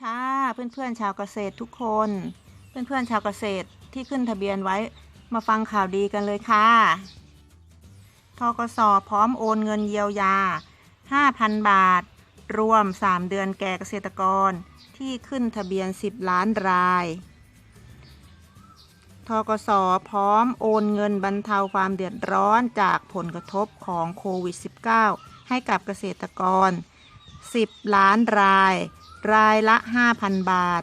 ค่ะเพื่อนๆชาวเกษตรทุกคน เพื่อนๆชาวเกษตรที่ขึ้นทะเบียนไว้มาฟังข่าวดีกันเลยค่ะทกสพร้อมโอนเงินเยียวยา 5,000 บาท รวม 3 เดือนแก่เกษตรกรที่ขึ้นทะเบียน 10 ล้านรายทกสพร้อมโอนเงินบรรเทาความเดือดร้อนจากผลกระทบของโควิด -19 ให้กับเกษตรกร 10 ล้านราย รายละ 5,000 บาท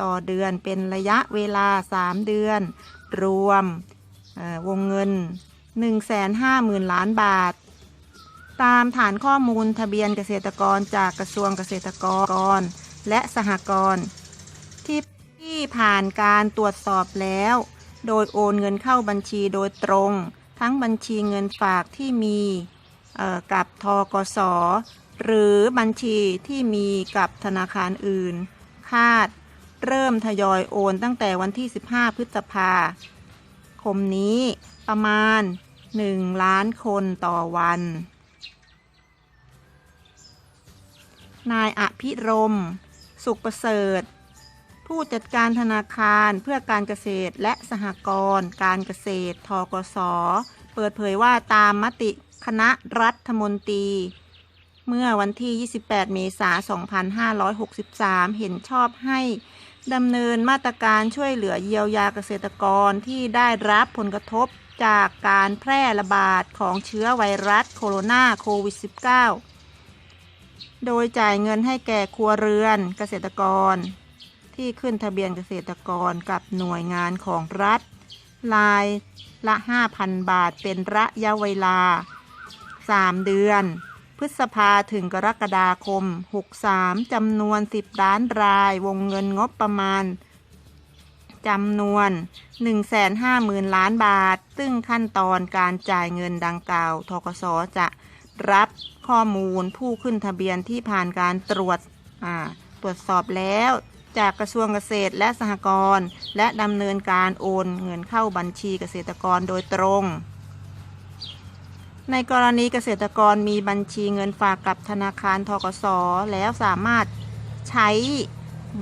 ต่อเดือนเป็นระยะเวลา 3 เดือน รวมวงเงิน 150,000 ล้านบาท ตามฐานข้อมูลทะเบียนเกษตรกรจากกระทรวงเกษตรกร และสหกรณ์ที่ที่ผ่านการตรวจสอบแล้ว โดยโอนเงินเข้าบัญชีโดยตรง ทั้งบัญชีเงินฝากที่มีกับทกส หรือบัญชีที่มีกับธนาคารอื่น คาดเริ่มทยอยโอนตั้งแต่วันที่ 15 พฤษภาคมนี้ประมาณ 1 ล้านคนต่อวัน นายอภิรม สุขประเสริฐ ผู้จัดการธนาคารเพื่อการเกษตรและสหกรณ์การเกษตรทกสเปิดเผยว่าตามมติคณะรัฐมนตรี เมื่อวันที่ 28 เมษายน 2563 เห็นชอบให้ดำเนินมาตรการช่วยเหลือเยียวยาเกษตรกรที่ได้รับผลกระทบจากการแพร่ระบาดของเชื้อไวรัสโคโรนาโควิด -19 โดยจ่ายเงินให้แก่ครัวเรือนเกษตรกร ที่ขึ้นทะเบียนเกษตรกรกับหน่วยงานของรัฐรายละ 5,000 บาทเป็นระยะเวลา 3 เดือน พฤษภาถึงกรกฎาคม 63จำนวน 10 ล้านราย วงเงินงบประมาณจำนวน 150,000 ล้านบาท ซึ่งขั้นตอนการจ่ายเงินดังกล่าวทกสจะรับข้อมูลผู้ขึ้นทะเบียนที่ผ่านการตรวจตรวจสอบแล้ว จากกระทรวงเกษตรและสหกรณ์และดำเนินการโอนเงินเข้าบัญชีเกษตรกรโดยตรง ในกรณีเกษตรกรมีบัญชีเงินฝากกับธนาคารทกสแล้วสามารถใช้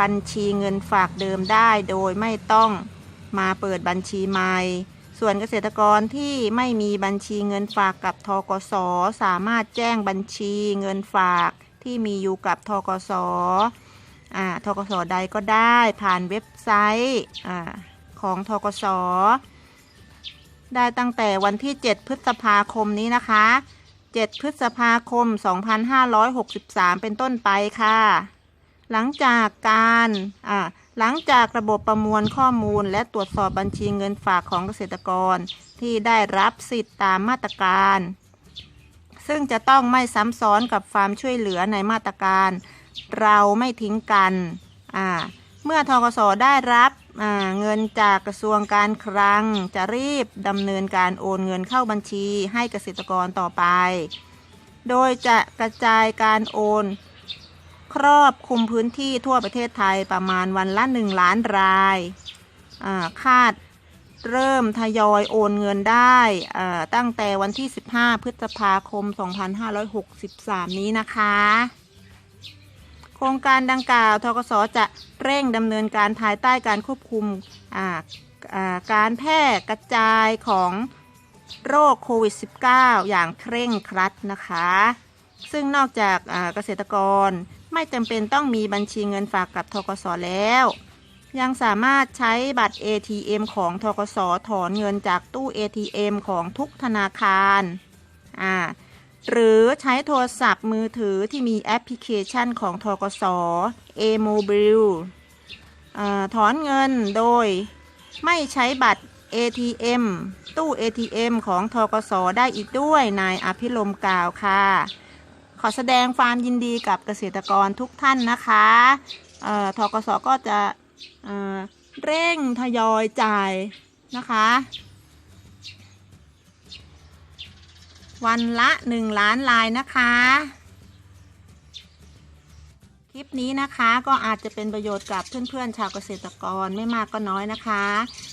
บัญชีเงินฝากเดิมได้โดยไม่ต้องมาเปิดบัญชีใหม่ ส่วนเกษตรกรที่ไม่มีบัญชีเงินฝากกับทกสสามารถแจ้งบัญชีเงินฝากที่มีอยู่กับทกสอ่าทกสใดก็ได้ผ่านเว็บไซต์อาของทกส ได้ตั้งแต่วันที่ 7 พฤษภาคมนี้นะคะ 7 พฤษภาคม 2563 เป็นต้นไปค่ะ หลังจากการหลังจากระบบประมวลข้อมูลและตรวจสอบบัญชีเงินฝากของเกษตรกร ที่ได้รับสิทธิ์ตามมาตรการ ซึ่งจะต้องไม่ซ้ำซ้อนกับความช่วยเหลือในมาตรการ เราไม่ทิ้งกัน เมื่อทกสได้รับ เงินจากกระทรวงการคลัง จะรีบดำเนินการโอนเงินเข้าบัญชีให้เกษตรกรต่อไป โดยจะกระจายการโอน ครอบคลุมพื้นที่ทั่วประเทศไทยประมาณวันละ 1 ล้านรายคาดเริ่มทยอยโอนเงินได้ตั้งแต่วันที่ 15 พฤษภาคม 2563 นี้นะคะ โครงการดังกล่าวทกสจะเร่งดำเนินการภายใต้การควบคุมการแพร่กระจายของโรคโควิด -19 อย่างเคร่งครัดนะคะ ซึ่งนอกจากเกษตรกรไม่จำเป็นต้องมีบัญชีเงินฝากกับทกสแล้ว ยังสามารถใช้บัตร ATM ของทกสถอนเงินจากตู้ ATM ของทุกธนาคารอ่า หรือใช้โทรศัพท์มือถือที่มีแอปพลิเคชันของทกส A-Mobile อถอนเงินโดยไม่ใช้บัตร ATM ตู้ ATM ของทกส ได้อีกด้วย นายอภิรมกล่าวค่ะ ขอแสดงความยินดีกับเกษตรกรทุกท่านนะคะทกส ก็จะเร่งทยอยจ่ายนะคะ วันละ1ล้านลายนะคะ คลิปนี้นะคะก็อาจจะเป็นประโยชน์กับเพื่อนๆ ชาวเกษตรกรไม่มากก็น้อยนะคะ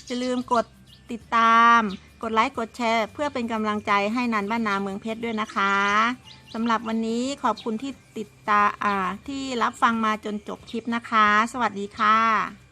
อย่าลืมกดติดตาม กดไลค์ กดแชร์ เพื่อเป็นกำลังใจให้นันบ้านนาเมืองเพชรด้วยนะคะสำหรับวันนี้ขอบคุณที่ติดตาที่รับฟังมาจนจบคลิปนะคะ สวัสดีค่ะ